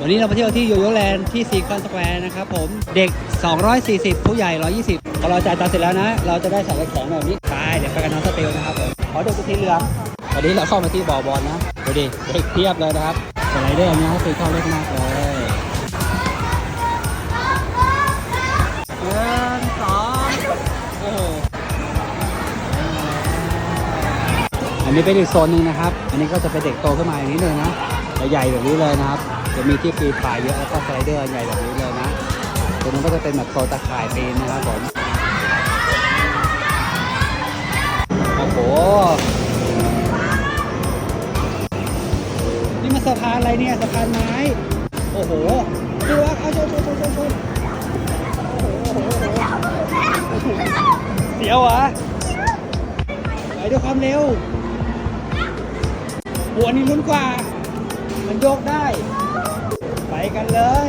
วันนี้เราไปเที่ยวที่โยโย่แลนด์ที่ซีคอนสแควร์นะครับผมเด็ก 240 ผู้ใหญ่ 120พอเราจ่ายตังค์เสร็จแล้วนะ เราจะได้สัตว์เลี้ยงแข็งแบบนี้ไปเดี๋ยวไปกันน้องสเตลนะครับผมขอดูตัวสีเหลือวันนี้เราเข้ามาที่บ่อบอลนะดูดิเด็กเพียบเลยนะครับสไลเดอร์นี้คือเข้าเล่นมากเลยหนึ่งสองโอ้โหอันนี้เป็นอีกโซนหนึ่งนะครับ อันนี้ก็จะเป็นเด็กโตขึ้นมาอย่างนี้เลยนะ ใหญ่แบบนี้เลยนะครับ จะมีที่ปีนป่ายเยอะแล้วก็สไลเดอร์ใหญ่แบบนี้เลยนะตัวนู้นก็จะเป็นแบบโซตะข่ายปีนนะครับผมโอ้โหนี่มันสะพานอะไรเนี่ยสะพานไม้ โอ้โหดูว่าเอาชนชนชนชนชนโอ้โหโอ้โหโอ้โหเสียวเหรอไปด้วยความเร็วหัวนี่ลุ้นกว่า ยกได้ ไปกันเลย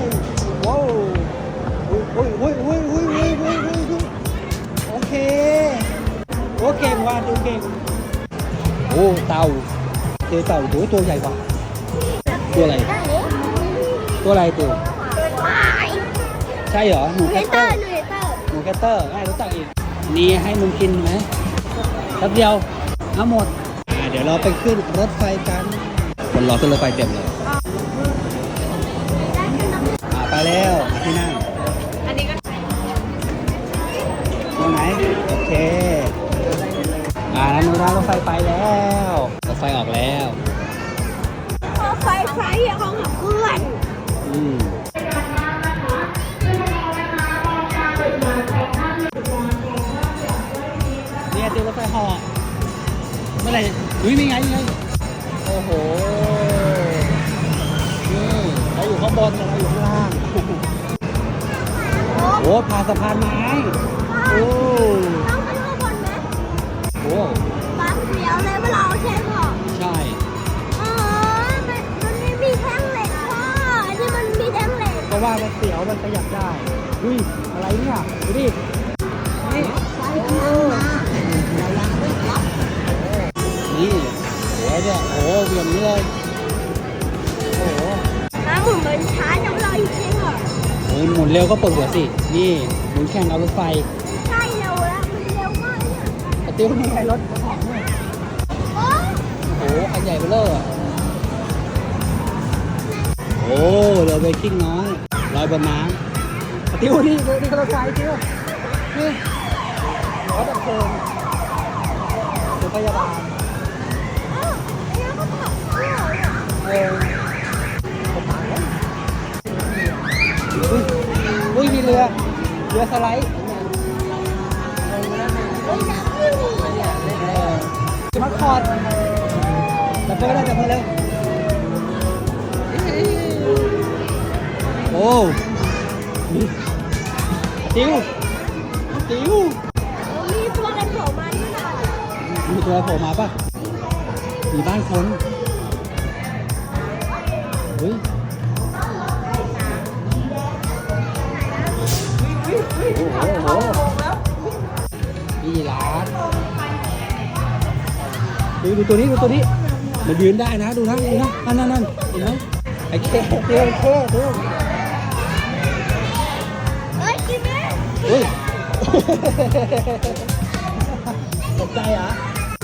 ว้าวอุ้ยอุ้ยอุ้ยอุ้ยอุ้ยอุ้ยอุ้ยอุ้ยโอเคโอเก่งว่ะดูเก่งโอ้เต่าเจอเต่าโอ้ตัวใหญ่กว่าตัวอะไร ตัวอะไรตัวใช่เหรอหนูแคตเตอร์หนูแคตเตอร์ให้รู้จักอีกนี่ให้มึงกินไหมแป๊บเดียวเอาหมดเดี๋ยวเราไปขึ้นรถไฟกัน คนรอขึ้นรถไฟเต็มเลย ไฟไปแล้วรถไฟออกแล้วไฟไฟของขับเพื่อนอืมเนี่ยตีรถไฟเหอเมื่อไหร่อุ้ยมีไงมีไงโอ้โหนี่เราอยู่ข้างบนเราอยู่ข้างล่างโอ้ผ่านสะพานไม้โอ้ ว่ามันเสียวมันขยับได้ อุ้ย อะไรเนี่ยดูดินี่ไฟกำลังมานี่โอ้เนี่ยโอ้เบี่ยงนี้เลยโอ้โหน้ำหมุนมันช้าจังเลยจริงเหรอโอ้ยหมุนเร็วก็ปวดหัวสิ นี่หมุนแข่งเอารถไฟใช่เร็วแล้วมันเร็วมากเนี่ยกระติ้วนี่ไงรถของเนี่ยโอ้โอ้โหคันใหญ่เบ้อเลอร์อะโอ้ เรือเบกิ้งน้อย ลอยบนน้ำติ้วนี่ดูนี่เขาใช้ติ้วนี่รถดับเพลิงรถพยาบาลเอออุ้ยมีเรือ เรือสไลด์จะพักผ่แต่เพื่อนได้แต่เพื่อนเร็ว โอ้ติวติวมีตัวอะไรโผล่มาด้วยนะมีตัวกระโผล่มาปะมีบ้านคนเฮ้ยโอ้โหโอ้โหนี่ร้านดูดูตัวนี้ดูตัวนี้ มันยืนได้นะ ดูนะดูนะนั่นนั่นนั่นเห็นไหมไอ้เคเดียวเคเเฮ้ยตกใจเหรอ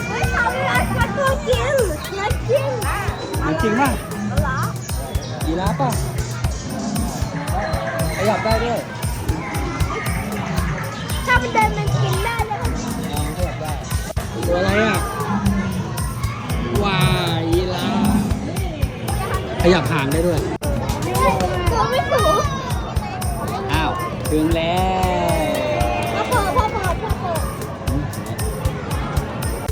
เฮ้ยทำร้านกระตัวกินเนื้อกินมันจริงป่ะเหรอยีราฟป่ะขยับได้ด้วยถ้ามันเดินมันกินได้เลยลองขยับได้ตัวอะไรอะวายยีราฟขยับห่างได้ด้วยตัวไม่สูงอ้าวถึงแล้ว